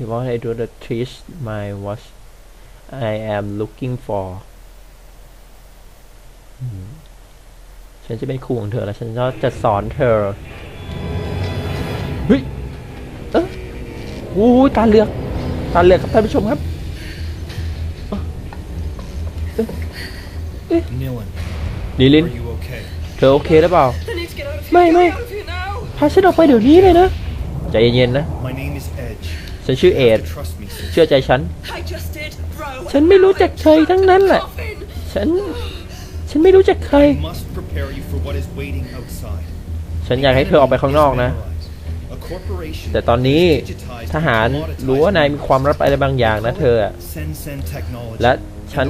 if what I do the teach my what I am looking for ฉันจะเป็นครูของเธอแล้ว ฉันก็จะสอนเธอ เฮ้ย เอ๊ะโอ้ยตาเลือกตาเลือกครับท่านผู้ชมครับ Nilan, ลิลิน เธอโอเคหรือเปล่า I need to get out of here. Mate, Get mate. out of here now. พาฉันออกไปเดี๋ยวนี้เลยนะ ใจเย็นๆนะ My name is Edge. ฉันชื่อเอ You ด have to trust me, sis. เชื่อใจฉัน I just did, bro. ฉันไม่รู้จักใครทั้งนั้นแหละ Coffin. ฉัน ฉันไม่รู้จักใคร I must prepare you for what is waiting outside. ฉันอยากให้เธอออกไปข้างนอกนะ A corporation แต่ตอนนี้ has digitized ทหาร and รู้ว่านายมีความลับอะไรบางอย่างนะเธออะ Sensen technology. และฉัน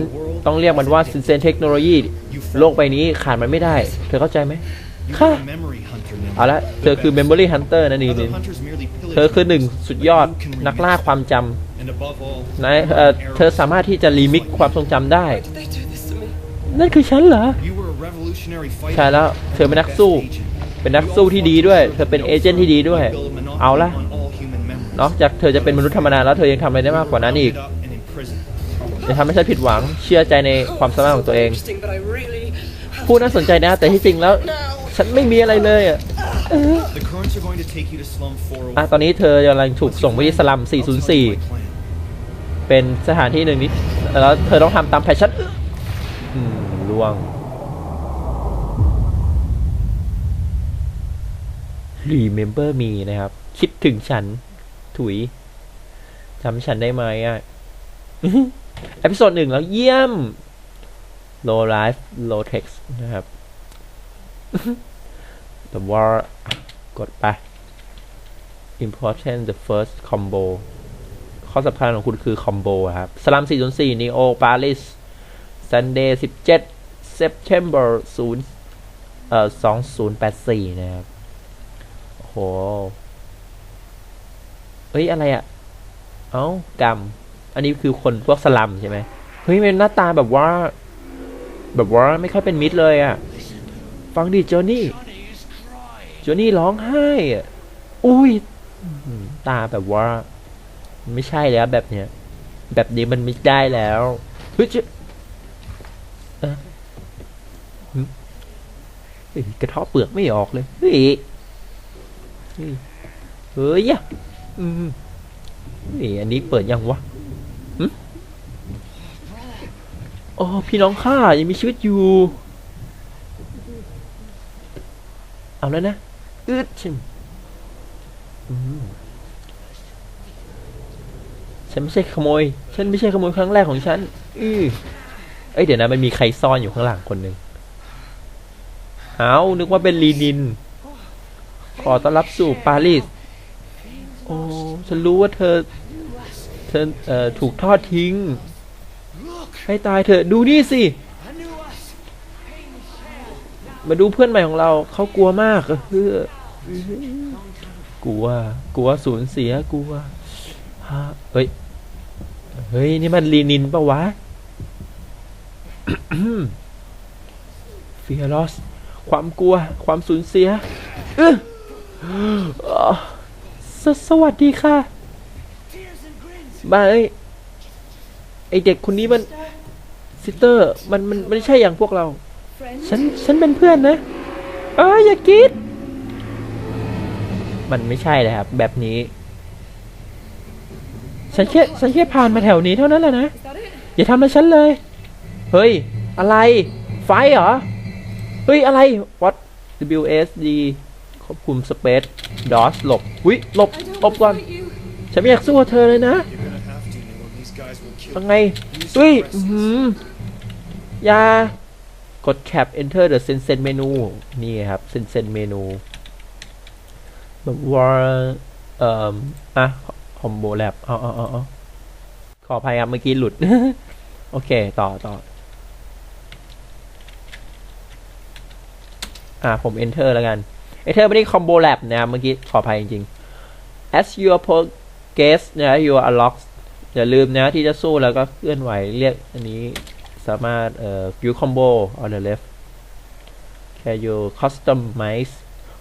ต้องเรียกมันว่าซินเซนเทคโนโลยีโลกใบนี้ขาดมันไม่ได้ เธอเข้าใจไหม You ค่ะ are a memory hunter, Nilan. เอาละเธอคือ Memory Hunter นะนี่ Other hunters merely pillage เธอคือหนึ่ง memories, สุด but ยอด you can นักล่า remix ความจ them. And above all, ำนายเอ่อเธอสามารถที่จะรีมิกความทรงจำได้ Why did they do this to me? นั่นคือฉันเหรอ you were a revolutionary fighter ใช่แล้ว เธอเป็นนักสู้ เป็นนักสู้ที่ดีด้วย เธอเป็นเอเจนต์ที่ดีด้วย เอาละนอกจากเธอจะเป็นมนุษย์ธรรมดาแล้วเธอยังทำอะไรได้มากกว่านั้นอีกจะทำให้ฉันผิดหวัง เชื่อใจในความสามารถของตัวเอง Interesting, but I really have พูดน่าสนใจนะ แต่ที่จริงแล้ว now. ฉันไม่มีอะไรเลยอะ The currents are going to take you to slum 401. อะตอนนี้เธอกำลังถูกส่งไปที่สลัม I'll tell you my 404 plan. เป็นสถานที่หนึ่งนี้แล้วเธอต้องทำตามแพชชั่นอืมล่วง Remember me นะครับ คิดถึงฉัน ถุยจำฉันได้ไหมอะเอพิโซดหนึ่งแล้วเยี่ยม low life low text นะครับ The war กดไป important the first combo ข้อสำคัญของคุณคือคอมโบครับสลัม404 Neo Paris Sunday 17 September 0เอ่อ2084 นะครับ โอ้โห เฮ้ย อะไรอะ่ะ เอ้ากรรม อันนี้คือคนพวกสลัมใช่ไหม เฮ้ยมันหน้าตาแบบว่า แบบว่าไม่ค่อยเป็นมิตรเลยอะ่ะ ฟังดิโจนี่โจนี่ร้องไห้อะอุ้ย ตาแบบว่า ไม่ใช่แล้วแบบเนี้ย แบบนี้มันไม่ได้แล้วเฮ้ยเจะเอ้อหึเฮ้ยกระทาะเปลือกไม่ออกเลยเฮ้ยเฮ้ยเฮ้ยอะอืมเฮ้ยอันนี้เปิดยังวะหึโอ้พี่น้องข้ายังมีชีวิตอยู่ เอาแล้วนะอืดชิม ฉันไม่ใช่ขโมย ฉันไม่ใช่ขโมยครั้งแรกของฉัน อือเอ้ยเดี๋ยวนะมันมีใครซ่อนอยู่ข้างหลังคนหนึ่งเอานึกว่าเป็นลีนิน ขอต้อนรับสู่ปารีส โอ้ ฉันรู้ว่าเธอ เธอเอ่อถูกทอดทิ้ง ให้ตายเถอะ ดูนี่สิ มาดูเพื่อนใหม่ของเรา เขากลัวมากเออ กลัว กลัวสูญเสียกลัวฮะเฮ้ย เฮ้ย นี่มันลีนินปะวะเฟียรอสความกลัว ความสูญเสียเออสสวัสดีค่ะบ้าเอ้ยไอเด็กคนนี้มันซิสเตอร์ มันมันไม่ใช่อย่างพวกเรา ฉัน ฉันเป็นเพื่อนนะ เอ้ยอย่าคิด มันไม่ใช่เลยครับ แบบนี้ ฉันแค่ฉันแค่ผ่านมาแถวนี้เท่านั้นแหละนะ อย่าทำอะไรฉันเลย เฮ้ย อะไร ไฟเหรอ เฮ้ย อะไร what WSD ควบคุมสเปซดอสหลบหุยหลบหลบก่อน ฉันไม่อยากสู้เธอเลยนะยังไง Use เฮ้ยหืออยากด tab enter the send menu นี่ครับ sensen menu แบบว่าเอ่ออะคอมโบแลบอ๋ออ๋ออ๋อขออภัยครับเมื่อกี้หลุด โอเค ต่อต่ออ่าผม enter แล้วกัน enter ไม่ได้ combo lab นะครับเมื่อกี้ขออภัยจริงๆ as your progress นะ you are unlocked อย่าลืมนะที่จะสู้แล้วก็เคลื่อนไหวเรียกอันนี้สามารถเอ่อ view combo on the left can you customize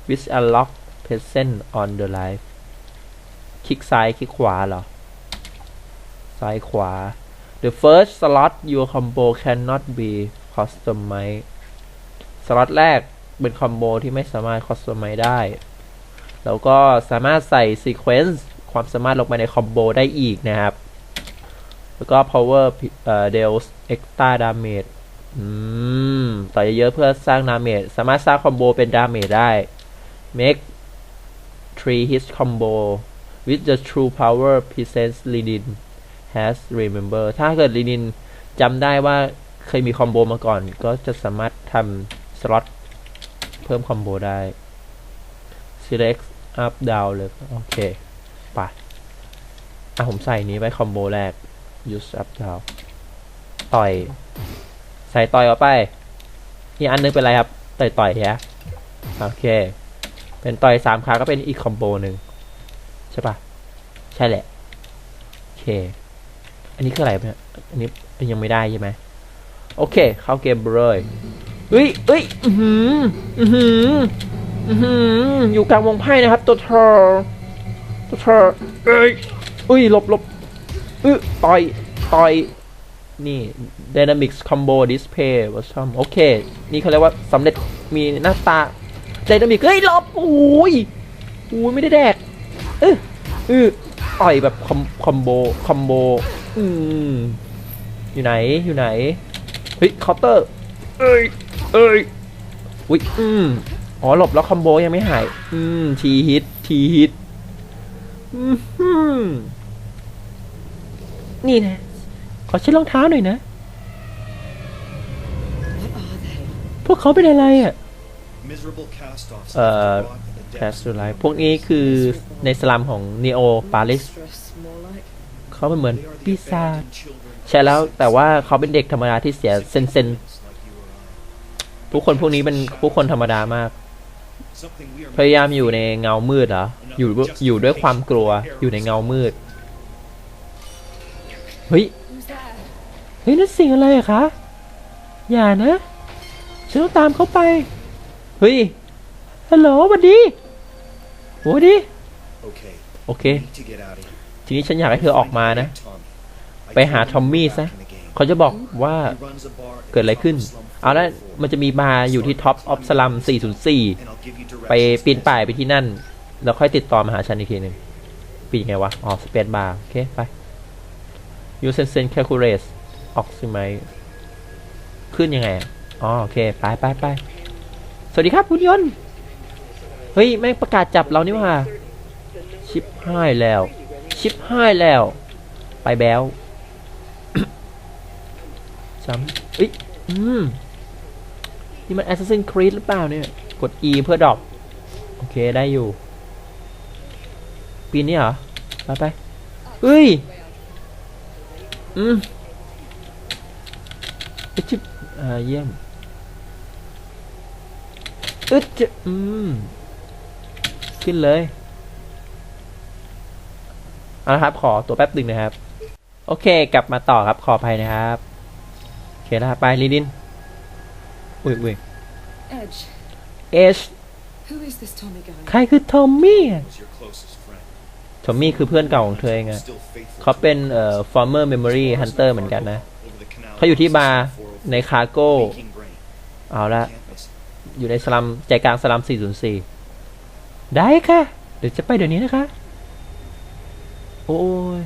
with unlock present on the life คลิกซ้ายคลิกขวาเหรอ ซ้ายขวา the first slot your combo cannot be customized สล็อตแรกเป็นคอมโบที่ไม่สามารถ customize ได้ แล้วก็สามารถใส่ sequence ความสามารถลงไปในคอมโบได้อีกนะครับ แล้วก็ power เอ่อ deals extra damage อืม ต่อเยอะๆเพื่อสร้างดาเมจ สามารถสร้างคอมโบเป็นดาเมจได้ make three hit combo with the true power presents Linin has remember ถ้าเกิด Linin จำได้ว่าเคยมีคอมโบมาก่อน ก็จะสามารถทำสล็อตเพิ่มคอมโบได้ select up down เลย โอเคไปอะผมใส่นี้ไว้คอมโบแรก use up down ต่อย ใส่ต่อยออกไป อีกอันนึงเป็นอะไรครับ ต่อยต่อยฮะโอเค เป็นต่อยสามครั้งก็เป็นอีกคอมโบหนึ่งใช่ปะใช่แหละโอเค อันนี้คืออะไรเนี่ยอันนี้ยังไม่ได้ใช่ไหมโอเค เข้าเกมเลยเฮ้ยเฮ้ยอือหืออือหืออือหืออยู่กลางวงไพ่นะครับ ตัวเธอตัวเธอเอ้ยเอ้ยหลบหลบเออต่อยต่อยนี่ Dynamics Combo Display วัชมโอเค นี่เขาเรียกว่าสำเร็จมีหน้าตา Dynamic เฮ้ยหลบโอ้ยโอ้ยไม่ได้แดกเออเออต่อยแบบคอมคอมโบคอมโบอืมอยู่ไหนอยู่ไหนเฮ้ยเคาน์เตอร์เอ้ยเอ้ยอุ้ยอืมอ๋อหลบแล้วคอมโบยังไม่หาย อืมทีฮิตทีฮิตอืมนี่นะ ขอเช็ดรองเท้าหน่อยนะ พวกเขาเป็นอะไรอะ Miserable cast-offs. Uh, after rot and the แคส depths ตู of ไล the พวกนี้คือในสลัมของ Neo Paris Monstrous, more like. เขาเป็นเหมือน They are the ปีศาจ abandoned children of ใช่แล้ว sins. แต่ว่าเขาเป็นเด็กธรรมดาที่เสียเซนเซน Like you or I. ผู้คนพวกนี้เป็นผู้คนธรรมดามาก Something we are พยายามอยู่ในเงามืดเหรออยู่ด้วยอยู่ด้วยความกลัวอยู่ในเงามืดเฮ้ย Who's that? เฮ้ยนั่นสิ่งอะไรอะคะอย่านะฉันต้องตามเขาไป เฮ้ย ฮัลโหลสวัสดีสวัสดี Okay. โอเค we need to get out of here. ทีนี้ฉันอยากให้เธอออกมานะ Tommy. I ไปหา told him ทอมมี่ to go ซะ back in the game. เขาจะบอกว่า He runs a bar in เกิดอะไรขึ้น Slum เอาละ 44. มันจะมีบาร์อยู่ที่ท็อปออฟสลัม 404 And I'll give you ไป directions ปีน as ป่ายไปที่นั่น แล้วค่อยติดต่อมาหาฉันอีกทีหนึ่งปีนยังไงวะ อ๋อ สเปซบาร์ โอเค ไป ยูเซนเซนแคลคูเลสออกซิไมขึ้นยังไงอะอ๋อ โอเค ไปไปไปส วัสดีครับคุณยนต์เฮ้ยแม่งประกาศจับเรานี่ว่าชิปห้ายแล้ว ชิปห้ายแล้ว ไปแบลซ้ำเอ้ยอืมนี่มัน Assassin's Creed หรือเปล่าเนี่ย กด E เพื่อดรอปโอเคได้อยู่ ปีนี้เหรอ ไปไปเฮ้ย อืมเอ้ยชิบอ่าเยี่ยม อึดจะอืม ขึ้นเลยเอาละครับ ขอตัวแป๊บหนึ่งนะครับ โอเค กลับมาต่อครับขออภัยนะครับ โอเคแล้วครับไปลิดินอุ้ยอุ้ย Edge. เอช Who is this Tommy guy? ใครคือทอมมี่อะ was your closest friend. ทอมมี่คือเพื่อนเก่าของเธอเองอะ Still faithful เขาเป็น to เอ่อ former memory hunter เหมือนกันนะ over the canal เขาอยู่ที่บาร์ในคาโก้ Aching brain. เอาละ Can't miss it. อยู่ในสลัมใจกลางสลัม 404 ได้ค่ะ เดี๋ยวจะไปเดี๋ยวนี้นะคะ โอ้ย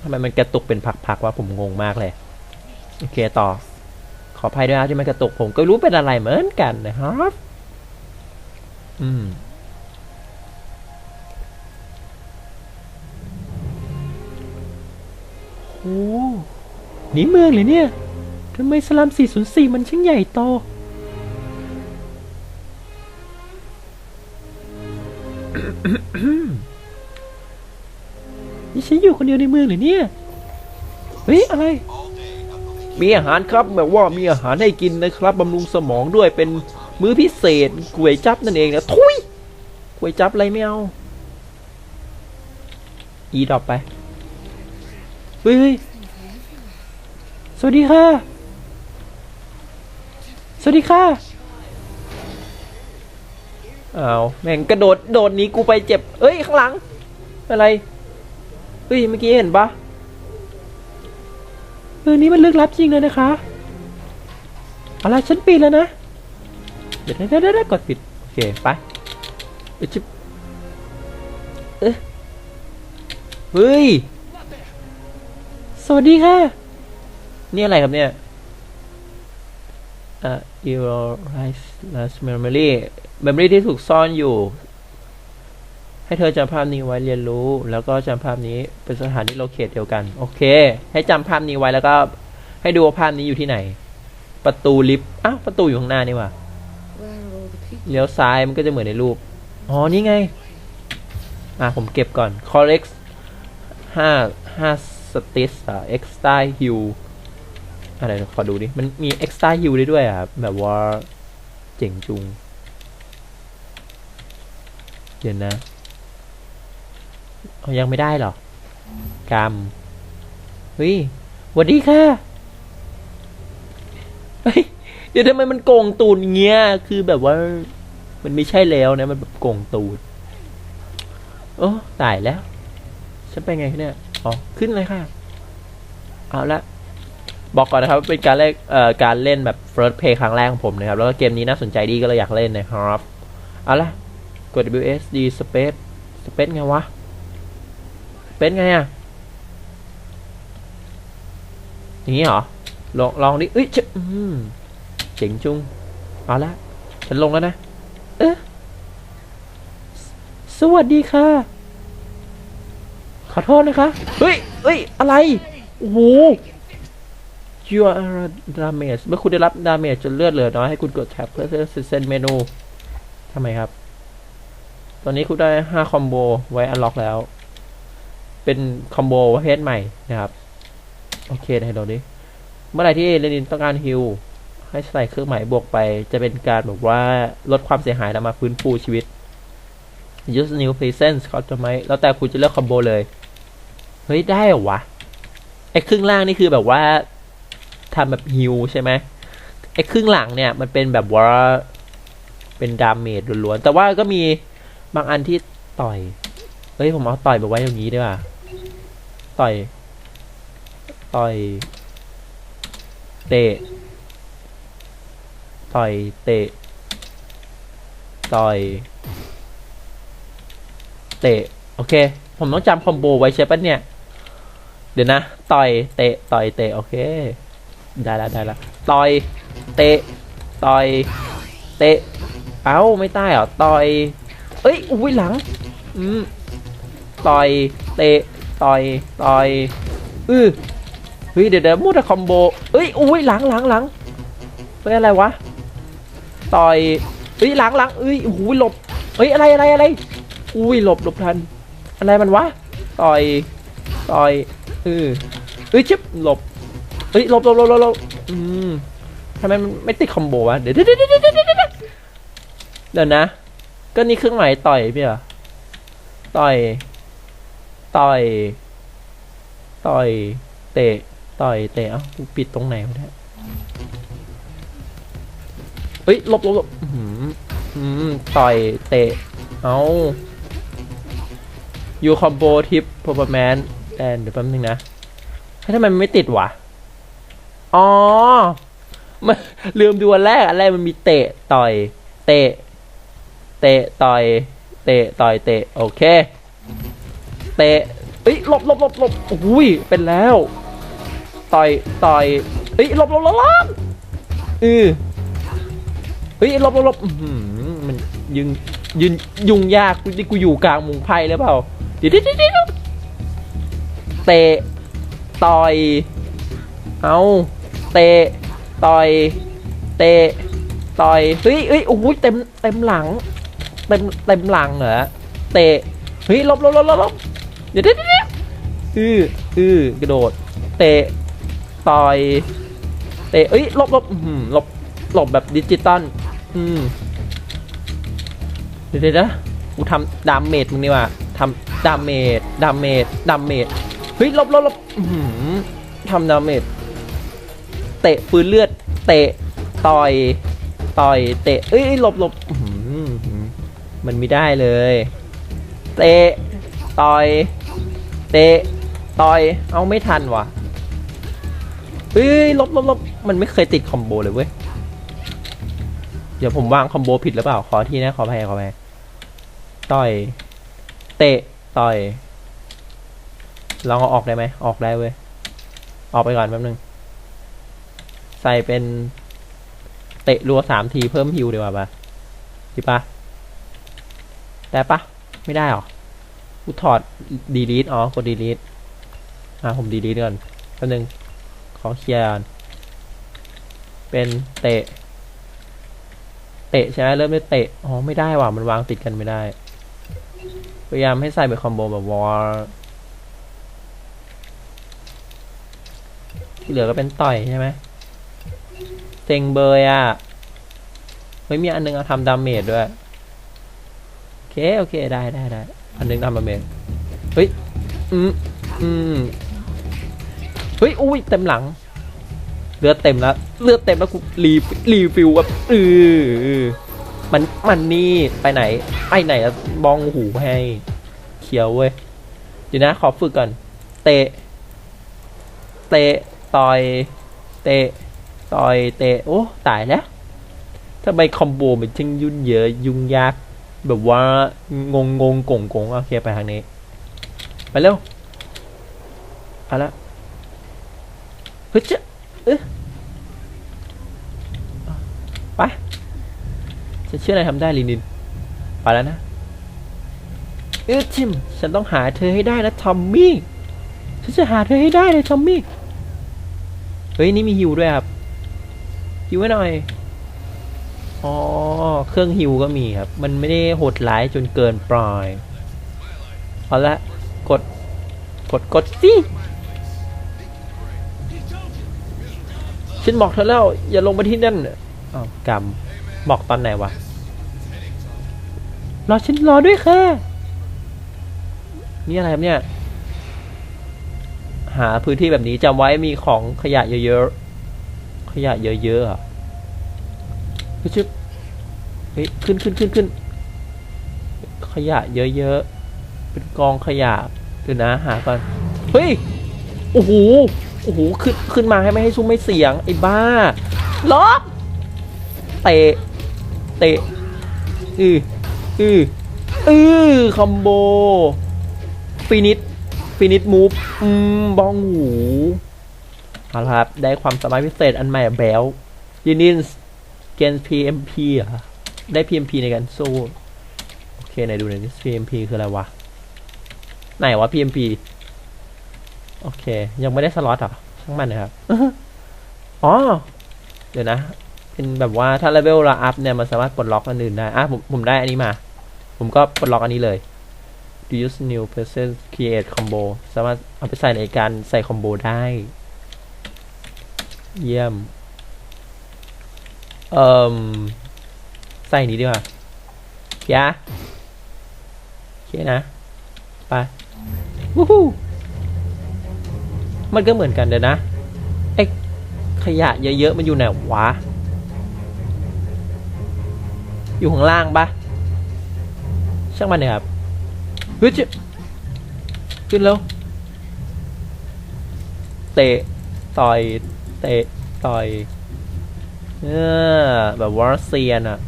ทำไมมันกระตุกเป็นพักๆว่าผมงงมากเลย โอเคต่อ ขออภัยด้วยนะที่มันกระตุกผมก็รู้เป็นอะไรเหมือนกันนะครับ อืมโอ้นี่เมืองเลยเนี่ยทำไมสลัม 404 มันช่างใหญ่โต นี่ฉันอยู่คนเดียวในเมืองเหรอเนี่ย เฮ้ย อะไร มีอาหารครับแบบว่ามีอาหารให้กินนะครับบำรุงสมองด้วยเป็นมื้อพิเศษก๋วยจับนั่นเองนะทุยก๋วยจับอะไรไม่เอา อีดรอปไป เฮ้ย สวัสดีค่ะ สวัสดีค่ะ อ้าวแม่งกระโดดโดดหนีกูไปเจ็บ เอ้ยข้างหลัง อะไรเฮ้ยเมื่อกี้เห็นปะมือนี้มันลึกลับจริงเลยนะคะเอาละไรฉันปิดแล้วนะเดี๋ยวเดี๋ยวเดี๋ยวกดปิดโอเคไปเอชิบเอ๊ะเฮ้ยสวัสดีค่ะ นี่อะไรครับเนี่ย อ่า erase last memory memory ที่ถูกซ่อนอยู่ ให้เธอจำภาพนี้ไว้เรียนรู้ แล้วก็จำภาพนี้เป็นสถานที่โลเคตเดียวกัน โอเค ให้จำภาพนี้ไว้แล้วก็ ให้ดูว่าภาพนี้อยู่ที่ไหน ประตูลิฟต์อ้าวประตูอยู่ข้างหน้านี่ว่า Where are all the people? เลี้ยวซ้ายมันก็จะเหมือนในรูป อ๋อ นี่ไง อะ ผมเก็บก่อน correct ห้าห้าสติสอะ extra heal อะไรขอดูดิ มันมี extra heal ได้ด้วยอะแบบว่าเจ๋งจุง เดี๋ยวนะยังไม่ได้หรอกรรมเฮ้ยวัสดีค่ะเฮ้ยเดี๋ยวทำไมมันโกงตูนเงี้ย คือแบบว่า มันไม่ใช่แล้วนะ มันแบบโกงตูนโอ้ตายแล้วฉันไปไงเนี่ย อ๋อ ขึ้นเลยค่ะ เอาละ บอกก่อนนะครับว่าเป็นการเล่นเอ่อการเล่นแบบ first play ครั้งแรกของผมนะครับ แล้วก็เกมนี้น่าสนใจดีก็เลยอยากเล่นนะครับ เอาละกด WSD space space ไงวะ space ไงอะอย่างนี้เหรอ ลองลองดิเอ้ยเจ๋งจุงเอาละฉันลงแล้วนะ เอ๊ะสวัสดีค่ะ ขอโทษนะคะ เฮ้ยเฮ้ย อะไร โอ้โห you are damage เมื่อคุณได้รับ damage จนเลือดเหลือน้อยให้คุณกดแท็บเพื่อเซ็นเมนูทำไมครับ ตอนนี้คุณได้ 5 คอมโบไว้อันล็อกแล้ว เป็นคอมโบประเภทใหม่นะครับ โอเคให้เราดิเมื่อไหร่ที่เรนินต้องการฮิลให้ใส่เครื่องหมายบวกไป จะเป็นการแบบว่าลดความเสียหายแล้วมาฟื้นฟูชีวิต use new presence เขาจะไหมแล้วแต่คุณจะเลือกคอมโบเลย เฮ้ย ได้เหรอวะ ไอ้ครึ่งล่างนี่คือแบบว่า ทำแบบฮิลใช่ไหมไอ้ครึ่งหลังเนี่ยมันเป็นแบบว่าเป็นดาเมจล้วนๆแต่ว่าก็มีบางอันที่ต่อยเฮ้ยผมเอาต่อยมาไว้อย่างนี้ดีกว่าต่อย ต่อย เตะ ต่อย เตะ ต่อย เตะ โอเค ผมต้องจำคอมโบไว้ใช่ปะเนี่ย เดี๋ยวนะ ต่อย เตะ ต่อย เตะ โอเค ได้ล้วได้ล้วต่อยเตะต่อยเตะเอ้าไม่ได้เหรอต่อยเอ้ยอุ้ยหลังอืมต่อยเตะต่อยต่อยอือเฮ้ยเดี๋ยวเดี๋ยวมูดคอมโบเอ้ยอุ้ยหลังหลังหลังเฮ้ยอะไรวะต่อยเฮ้ยหลังหลังเอ้ยโอ้โหลบเฮ้ยอะไรอะไรอะไรอุ้ยหลบหลบทันอะไรมันวะต่อยต่อยเออเอ้ยชิบหลบ เฮ้ยลบลบลบลบลบอืมทำไมมันไม่ติดคอมโบวะ เดี๋ยวเดี๋ยวเดี๋ยวเดี๋ยวเดี๋ยวเดี๋ยวนะ ก็นี่เครื่องหมายต่อยพี่เหรอ ต่อย ต่อย ต่อย เตะ ต่อยเตะ เอ้ากูปิดตรงไหนวะเนี่ยเฮ้ยลบลบลบอืมอืมต่อยเตะ เอ้ายูคอมโบทิปพ e ร์แมนแอนเดี๋ยวแป๊บนึงนะเฮ้ทำไมมันไม่ติดวะ อ๋อมันลืมดูอันแรก อันแรกมันมีเตะต่อย เตะ เตะต่อย เตะต่อยเตะ โอเค เตะเอ้ยหลบหลบหลบหลบอุ้ยเป็นแล้ว ต่อยต่อยเอ้ยหลบหลบหลบหลบอือเฮ้ยหลบหลบหลบมันยึงยืนยุงยากกูนี่กูอยู่กลางมุงไพ่หรือเปล่าเดี๋ยวเดี๋ยวเดี๋ยวเตะต่อย เอา เตะต่อยเตะต่อยเฮ้ยเฮ้ยโอ้โหเต็มเต็มหลัง เต็มเต็มหลังเหรอเตะเฮ้ยลบลบลบลบเดี๋ยวเดี๋ยวเดี๋ยวอืออือกระโดด เตะต่อย เตะเอ้ยลบลบหลบหลบแบบดิจิตอลอืมเดี๋ยวเดี๋ยวนะกูทำดามเมจมึงนี่ว่าทำดามเมจดามเมจดามเมจเฮ้ยลบลบลบทำดามเมจ เตะปืนเลือด เตะต่อยต่อยเตะเอ้ยหลบหลบมันไม่ได้เลย เตะต่อย เตะต่อยเอาไม่ทันวะเฮ้ยลบลบลบมันไม่เคยติดคอมโบเลยเว้ยเดี๋ยวผมวางคอมโบผิดหรือเปล่าขอที่นะขอแพ้ขอแพ้ต่อย เตะต่อยลองเอาออกได้ไหมออกได้เว้ยออกไปก่อนแป๊บนึง ส่เป็นเตะรัวสามทีเพิ่มฮิวดีกว่าปะดีปะได้ปะไม่ได้หรอกูถอดดีลีทอ๋อกดดีลีทอ่าผมดีลีทก่อนแป๊บนึงขอเคลียร์ก่อนเป็นเตะ เตะใช่ไหมเริ่มด้วยเตะอ๋อไม่ได้ว่ะมันวางติดกันไม่ได้ พยายามให้ใส่เป็นคอมโบแบบวอลที่เหลือก็เป็นต่อยใช่ไหม เซ็งเบยอะเฮ้ยมีอันนึงเอาทำดาเมจด้วย โอเค โอเค ได้ได้ได้อันนึงทำดาเมจเฮ้ย อืมอืมเฮ้ย อุ้ย เต็มหลัง เลือดเต็มแล้ว เลือดเต็มแล้วกูรีรีฟิลแบบเออมัน มันนี่ ไปไหน ไปไหนอะบองหูให้เขียวเว้ยเดี๋ยวนะ ขอฝึกก่อน เตะ เตะ ต่อย เตะ ต่อยเตะโอ้ตายแล้วทำไมคอมโบมันช่างยุ่นเยอะยุ่งยาก แบบว่างงงงกงกงโอเคไปทางนี้ ไปเร็วเอาละเฮ้ยจะเอ๊ะไปฉันเชื่อนายทำได้ลินิน ไปแล้วนะเออทิม ฉันต้องหาเธอให้ได้นะทอมมี่ ฉันจะหาเธอให้ได้เลยทอมมี่ เฮ้ย นี่มีฮิวด้วยครับ ฮิวไว้หน่อย อ๋อ เครื่องฮิวก็มีครับ มันไม่ได้โหดร้ายจนเกินปล่อยเอาละ กด กด กดสิ ฉันบอกเธอแล้ว อย่าลงมาที่นั่นอ้าวกำบอกตอนไหนวะ รอฉันรอด้วยค่ะ นี่อะไรครับเนี่ย หาพื้นที่แบบนี้จำไว้มีของขยะเยอะๆ ขยะเยอะๆเหรอะชึบเฮ้ยขึ้นขึ้นขึ้นขึ้นขยะเยอะๆ เป็นกองขยะเดี๋ยวนะหาก่อนเฮ้ย โอ้โห โอ้โห ขึ้น ขึ้นมาให้ไม่ให้ซุ้มไม่เสียง ไอ้บ้าล็อกเตะ เตะ อืออืออือคอมโบ ฟินิช ฟินิชมูฟ อืม บองหู เอาละครับ ได้ความสามารถพิเศษอันใหม่แบลยินินส์เกน PMP เหรอะได้ PMP ในการสู้ โอเคไหนดูหน่อยดิ PMP คืออะไรวะ ไหนวะ PMP โอเค ยังไม่ได้สล็อตเหรอช่างมันนะครับ อ๋อ เดี๋ยวนะ เป็นแบบว่าถ้าเลเวลเราอัพเนี่ยมันสามารถปลดล็อกอันอื่นได้ อะผมผมได้อันนี้มา ผมก็ปลดล็อกอันนี้เลย use new person create combo สามารถเอาไปใส่ในการใส่คอมโบได้ เยี่ยม เอ่มใส่นี้ดีกว่าเขียโอเคนะ ไปวู้ฮู้มันก็เหมือนกันเดี๋ยวนะไอ้ขยะเยอะๆ มันอยู่ไหนวะ อยู่ข้างล่างปะช่างมันเลยครับเฮ้ยเจ๊ขึ้นแล้ว เตะ ต่อย เตะต่อยเออแบบวอร์เซียนอะ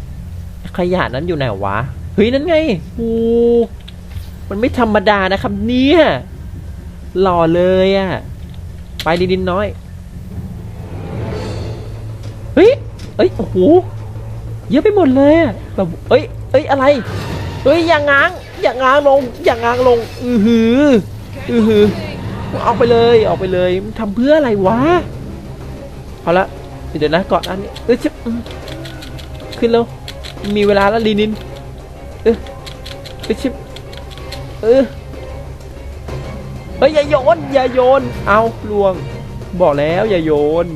ขยะนั้นอยู่ไหนวะ เฮ้ย นั่นไงโอ้มันไม่ธรรมดานะครับ เนี่ยหล่อเลยอะไปดินน้อย เฮ้ยเอ้ย โอ้โห เยอะไปหมดเลยอะแบบเอ้ย เอ้ย อะไร เฮ้ย อย่างง้าง อย่างง้างลง อย่างง้างลง อือหือ อือหือ เอาไปเลย เอาไปเลยทำเพื่ออะไรวะ เอาละเดี๋ยวนะเกาะอันนี้เอ้ยชิบขึ้นแล้ว มีเวลาแล้วลีนิน เออเอ้ยชิบเออเฮ้ยอย่าโยนอย่าโยน เอาลวง บอกแล้วอย่าโยน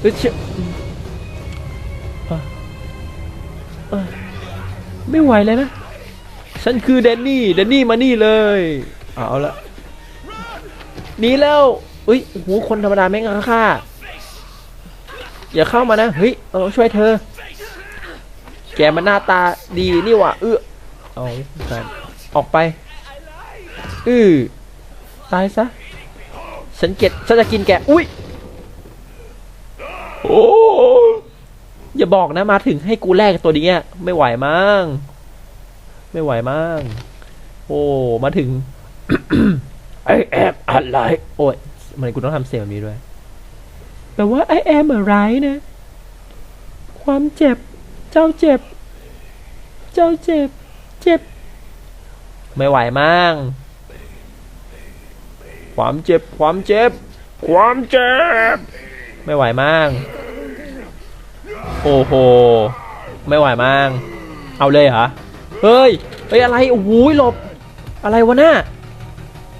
เอ้ยชิบอืมอะเอ้ยไม่ไหวเลยนะ ฉันคือแดนนี่แดนนี่มานี่เลย เอาละหนีแล้วอุ้ยโอ้โหคนธรรมดาแม่งฆ่า อย่าเข้ามานะเฮ้ยเออช่วยเธอ แกมันหน้าตาดีนี่ว่าเออเอากันออกไปอือตายซะฉันเก็ดฉันจะกินแกอุ้ยโอ้อย่าบอกนะมาถึงให้กูแลกตัวนี้ไม่ไหวมั้งไม่ไหวมั้งโอ้มาถึงไอแอบอะไรโอ้ยทำไมกูต้องทำเสียงแบบนี้ด้วย แปลว่าไอแอมอะไรนะ ความเจ็บ เจ้าเจ็บ เจ้าเจ็บ เจ็บ ไม่ไหวมั้งความเจ็บ ความเจ็บ ความเจ็บ ไม่ไหวมั้งโอ้โห ไม่ไหวมั้งเอาเลยเหรอ เฮ้ย เฮ้ยอะไร โอ้โหหลบ อะไรวะน่ะ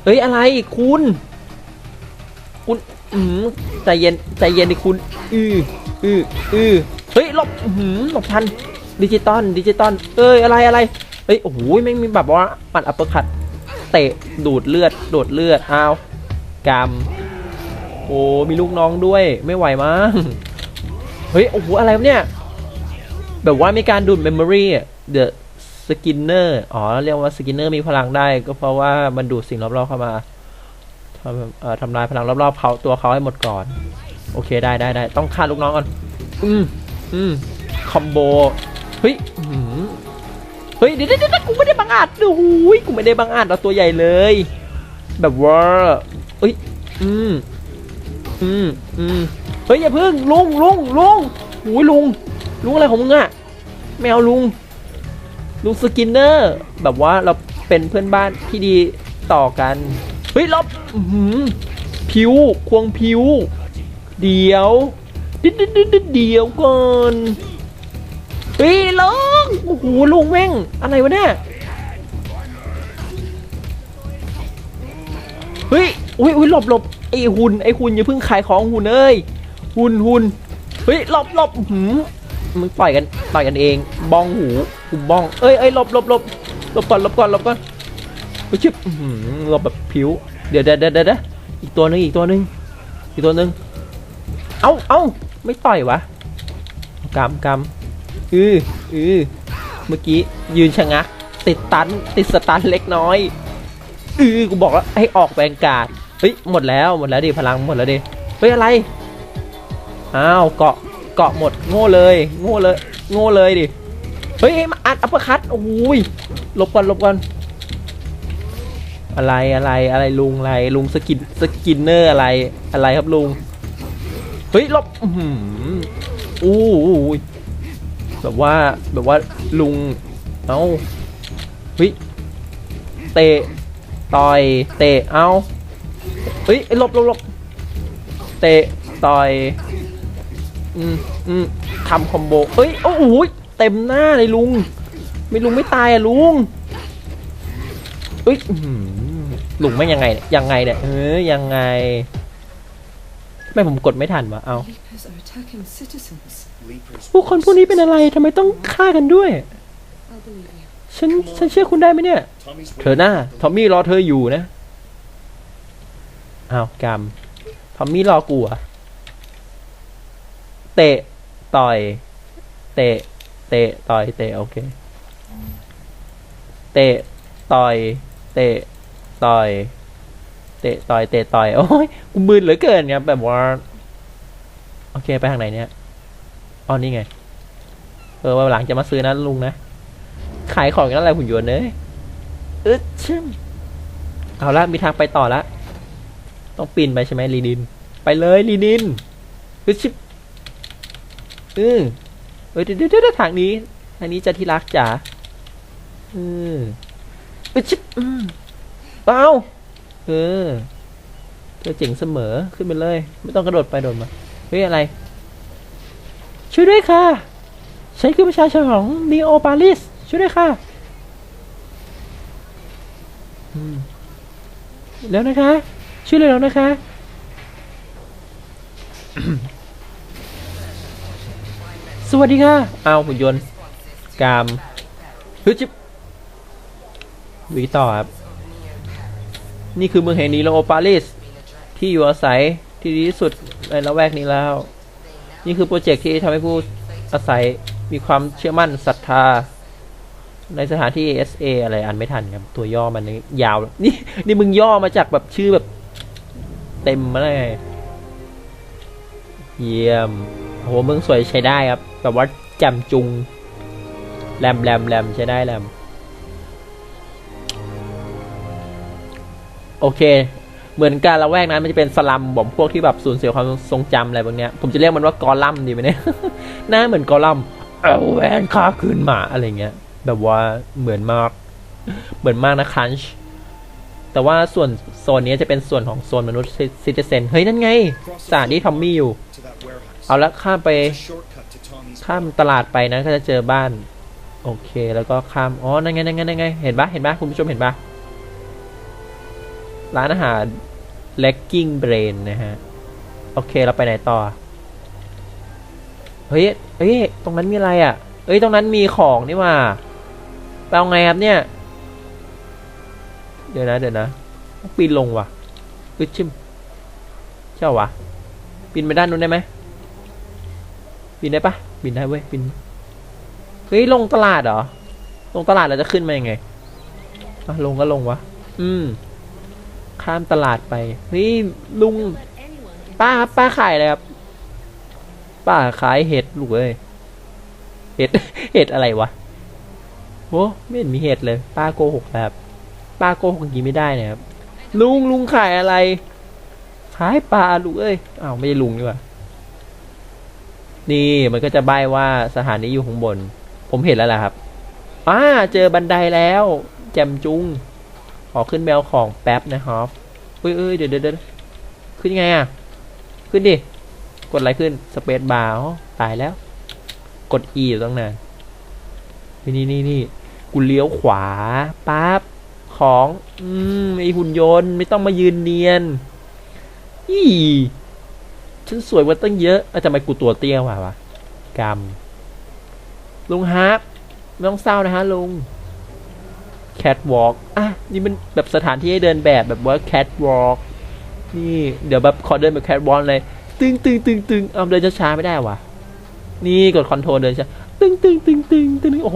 เฮ้ยอะไรคุณ อืมใจเย็นใจเย็นดิคุณอืออืออือเฮ้ยหลบอืมหลบทันดิจิตอลดิจิตอลเอ้ยอะไรอะไรเฮ้ยโอ้โหไม่มีแบบว่าปัดอัปเปอร์คัตเตะดูดเลือดดูดเลือดอ้าวกรรมโอ้มีลูกน้องด้วยไม่ไหวมั้งเฮ้ยโอ้โหอะไรเนี่ยแบบว่ามีการดูดเมมโมรี่เดอะ The Skinner อ๋อเรียกว่า Skinner มีพลังได้ ก็เพราะว่ามันดูดสิ่งรอบๆเข้ามา ทำลายพลังรอบๆเขาตัวเขาให้หมดก่อน โอเคได้ได้ได้ต้องฆ่าลูกน้องก่อน อืมอืมคอมโบ เฮ้ยเฮ้ยเดี๋ยวเดี๋ยวเดี๋ยวกูไม่ได้บังอาจโอ้ยกูไม่ได้บังอาจเอาตัวใหญ่เลย แบบว่าเอ้ย อืมอืมอืมเฮ้ยอย่าเพิ่งลุงลุงลุงโอ้ยลุงลุงอะไรของมึงอะไม่เอาลุงลุงสกินเนอร์ แบบว่าเราเป็นเพื่อนบ้านที่ดีต่อกัน เฮ้ยลบผิวควงผิว เดี๋ยวเดยวเดยวเดยวเดยวเดี๋ยวก่อนเฮ้ยลงโอ้โหลุงแม่ง อะไรวะเนี่ยเฮ้ยอุ้ยอุ้ยหลบหลบไอหุ่นไอหุ่นอย่าเพิ่งขายของหุ่นเอ้ยหุ่นหุ่นเฮ้ยหลบหลบหืมมึงต่อยกันต่อยกันเอง บ้องหูกูบ้อง เอ้ยเอ้ยหลบหลบหลบหลบก่อนหลบก่อนหลบก่อน เฮ้ยชิบอื้อหือหลบแบบผิวเดี๋ยวเดี๋ยวเดี๋ยวเดี๋ยวอีกตัวหนึงอีกตัวหนึงอีกตัวหนึงเอ้าเอ้าไม่ต่อยวะกำกำอืออือเมื่อกี้ยืนชะงัก ติดตัน ติดสตันเล็กน้อยอือกูบอกแล้วให้ออกแบงกาดเฮ้ยหมดแล้วหมดแล้วดิพลังหมดแล้วดิเฮ้ยอะไรอ้าวเกาะเกาะหมดโง่เลยโง่เลยโง่เลยดิเฮ้ยมาอัดอัปเปอร์คัตโอ้ยหลบก่อนหลบก่อน อะไรอะไรอะไรลุงอะไรลุงสกินสกินเนอร์อะไรอะไรครับลุงเฮ้ยลบอู้แบบว่าแบบว่าลุงเอ้าเฮ้ยเตะต่อยเตะเอาเฮ้ยลบลบลบเตะต่อยอืมอืมทำคอมโบเอ้ยโอ้โหเต็มหน้าเลยลุง ไม่ลุงไม่ตายอะลุง อ้ยอื้อหือลุงไม่ยังไงเนี่ยยังไงเนี่ยเออยังไง ไม่ผมกดไม่ทันวะเอา Leapers are attacking citizens. Leapers. ผู้คนพวกนี้เป็นอะไรทำไมต้องฆ่ากันด้วย I'll believe you. ฉันฉันเชื่อคุณได้ไหมเนี่ย Tommy's เธอหน้าทอมมี่รอเธออยู่นะอ้าวกรรมทอมมี่รอกูเหรอะเตะต่อย เตะ เตะต่อยเตะโอเค เตะต่อย เตะต่อย เตะต่อย เตะต่อย โอ้ยกูมืนเหลือเกินครับแบบว่า โอเคไปทางไหนเนี่ยอ๋อนี่ไง เออวันหลังจะมาซื้อนะลุงนะ ขายของกันอะไรหุ่นยนต์เนยเออชิมเอาละมีทางไปต่อละ ต้องปีนไปใช่ไหมลีนิน ไปเลยลีนินเออชิบเออเอเดี๋ยวเดี๋ยวเดี๋ยวทางนี้ ทางนี้จะที่รักจ๋าเออ เออชิบอืมเอาเออเธอเจ๋งเสมอขึ้นไปเลย ไม่ต้องกระโดดไปโดดมาเฮ้ยอะไร ช่วยด้วยค่ะฉันคือประชาชนของนีโอปาริสช่วยด้วยค่ะอืมแล้วนะคะ ช่วยเลยแล้วนะคะสวัสดีค่ะ เอาหุ่นยนต์ กามฮึจิบ วีต่อครับ นี่คือเมืองแห่งนีโอปาริส ที่อยู่อาศัยที่ดีที่สุดในละแวกนี้แล้ว นี่คือโปรเจกต์ที่ทำให้ผู้อาศัยมีความเชื่อมั่นศรัทธา ในสถานที่ SA อะไรอ่านไม่ทันครับตัวย่อมันยาว นี่นี่มึงย่อมาจากแบบชื่อแบบเต็มมาเลยเยี่ยมโหเมืองสวยใช้ได้ครับแบบว่าแจ่มจุงแรมแรมแรมใช้ได้แรม โอเค เหมือนการละแวกนั้นมันจะเป็นสลัมบ่มพวกที่แบบสูญเสียความทรงจำอะไรพวกเนี้ย ผมจะเรียกมันว่ากอลัมดีไหมเนี่ย หน้าเหมือนกอลัมเอาแหวนค่าคืนมาอะไรเงี้ย แบบว่าเหมือนมาก เหมือนมากนะคันช์แต่ว่าส่วนโซนนี้จะเป็นส่วนของโซนมนุษย์ซิติเซน เฮ้ย นั่นไงสถานที่ทอมมี่อยู่ เอาละข้ามไป ข้ามตลาดไปนะก็จะเจอบ้าน โอเค แล้วก็ข้าม อ๋อ นั่นไง นั่นไง นั่นไง เห็นปะเห็นปะคุณผู้ชมเห็นปะ ร้านอาหาร Legging Brain นะฮะ โอเคเราไปไหนต่อ เฮ้ยเฮ้ย ตรงนั้นมีอะไรอะ เอ้ย ตรงนั้นมีของนี่ว่าไปเอาไงครับเนี่ย เดี๋ยวนะ เดี๋ยวนะ ปีนลงว่ะอึดชิม เจ้าวะปีนไปด้านนู้นได้ไหมบินได้ปะบินได้เว้ยบินเฮ้ย ลงตลาดเหรอ ลงตลาดเราจะขึ้นมายังไงอะลงก็ลงวะ อืม ข้ามตลาดไปเฮ้ยลุงป้าครับป้าขายอะไรครับ ป้าขายเห็ดลูกเอ้ยเห็ดเห็ดอะไรวะโอ้ไม่เห็นมีเห็ดเลย ป้าโกหกแล้วครับป้าโกหกอย่างนี้ไม่ได้นะครับลุงลุงขายอะไร ขายปลาลูกเอ้ยอ้าวไม่ใช่ลุงดีกว่านี่มันก็จะใบว่าสถานีอยู่ข้างบน ผมเห็นแล้วล่ะครับอ่าเจอบันไดแล้ว แจมจุง ขอขึ้นแมวของแป๊บนะครับเอ้ยเอ้ยเดี๋ยวเดี๋ยวเดี๋ยวขึ้นยังไงอะ ขึ้นดิ กดอะไรขึ้น สเปซบาร์ตายแล้ว กด E อยู่ตั้งนานนี่นี่นี่กูเลี้ยวขวาปั๊บของ อืมไอหุ่นยนต์ไม่ต้องมายืนเนียนอีฉันสวยกว่าตั้งเยอะอ้ยทำไมกูตัวเตี้ยว่าวะกรรมลุงฮาร์ปไม่ต้องเศร้านะฮะลุง แคทวอล์กอะนี่มันแบบสถานที่ให้เดินแบบแบบว่าแคทวอล์กนี่เดี๋ยวแบบขอเดินแบบแคทวอล์กเลย ตึงตึงตึงตึงเอาเดินช้าๆไม่ได้วะนี่กดคอนโทรลเดินช้าตึงตึงตึงตึงตึงโอ้โห